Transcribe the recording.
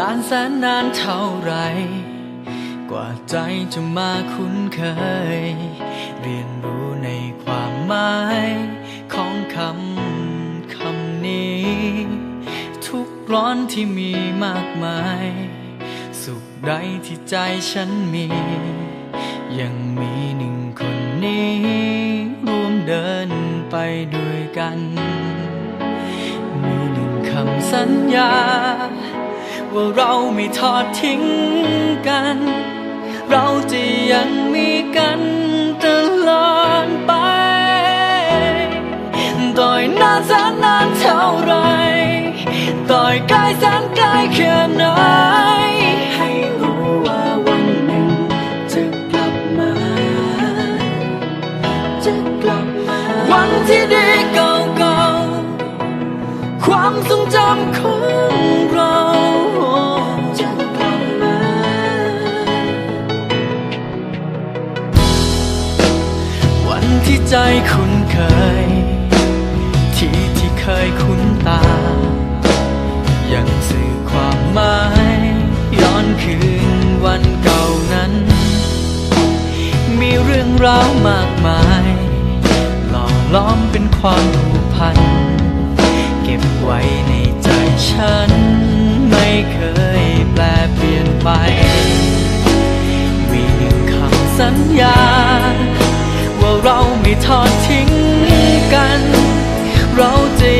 นานแสนนานเท่าไร กว่าใจจะมาคุ้นเคย เรียนรู้ในความหมายของคำคำนี้ ทุกร้อนที่มีมากมาย สุขใดที่ใจฉันมี ยังมีหนึ่งคนนี้ ร่วมเดินไปด้วยกัน มีหนึ่งคำสัญญา ว่าเราไม่ทอดทิ้งกัน เราจะยังมีกันตลอดไปต่อยนานแสนนานเท่าไรต่อยใกล้แสนใกล้แค่ไหนให้รู้ว่าวันหนึ่งจะกลับมา จะกลับมา วันที่ดีเก่าๆความทรงจำของเรา ที่ใจคุ้นเคย ที่ที่เคยคุ้นตา ยังสื่อความหมาย ย้อนคืนวันเก่านั้น มีเรื่องราวมากมาย หล่อล้อมเป็นความผูกพัน เก็บไว้ในใจฉัน ไม่เคยแปลเปลี่ยนไป มีหนึ่งคำสัญญา ไม่ทอดทิ้งกัน เราจะ